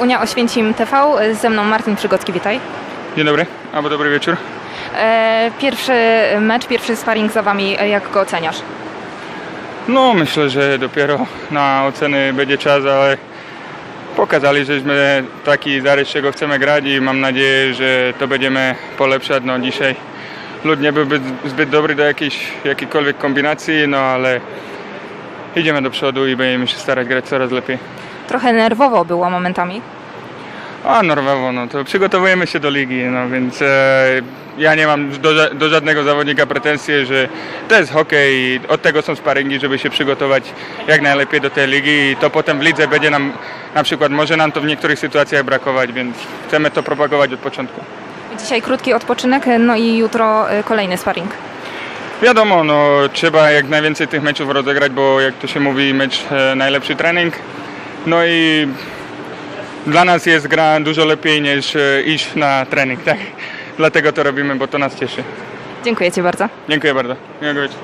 Unia Oświęcim TV, ze mną Martin Przygocki, witaj. Dzień dobry, albo dobry wieczór. E, Pierwszy mecz, pierwszy sparring za Wami, e, jak go oceniasz? No myślę, że dopiero na oceny będzie czas, ale pokazali, żeśmy taki zarys, czego chcemy grać i mam nadzieję, że to będziemy polepszać. No dzisiaj lud nie byłby zbyt dobry do jakiejś, jakiejkolwiek kombinacji, no ale idziemy do przodu i będziemy się starać grać coraz lepiej. Trochę nerwowo było momentami. A normalnie, no to przygotowujemy się do ligi, no więc e, ja nie mam do, do żadnego zawodnika pretensji, że to jest hokej i od tego są sparingi, żeby się przygotować jak najlepiej do tej ligi i to potem w lidze będzie nam, na przykład może nam to w niektórych sytuacjach brakować, więc chcemy to propagować od początku. Dzisiaj krótki odpoczynek, no i jutro e, kolejny sparring. Wiadomo, no trzeba jak najwięcej tych meczów rozegrać, bo jak to się mówi, mecz e, najlepszy trening. No i dla nas jest gra dużo lepiej niż e, iść na trening, tak? Dlatego to robimy, bo to nas cieszy. Dziękuję Ci bardzo. Dziękuję bardzo. Miłego wieczoru.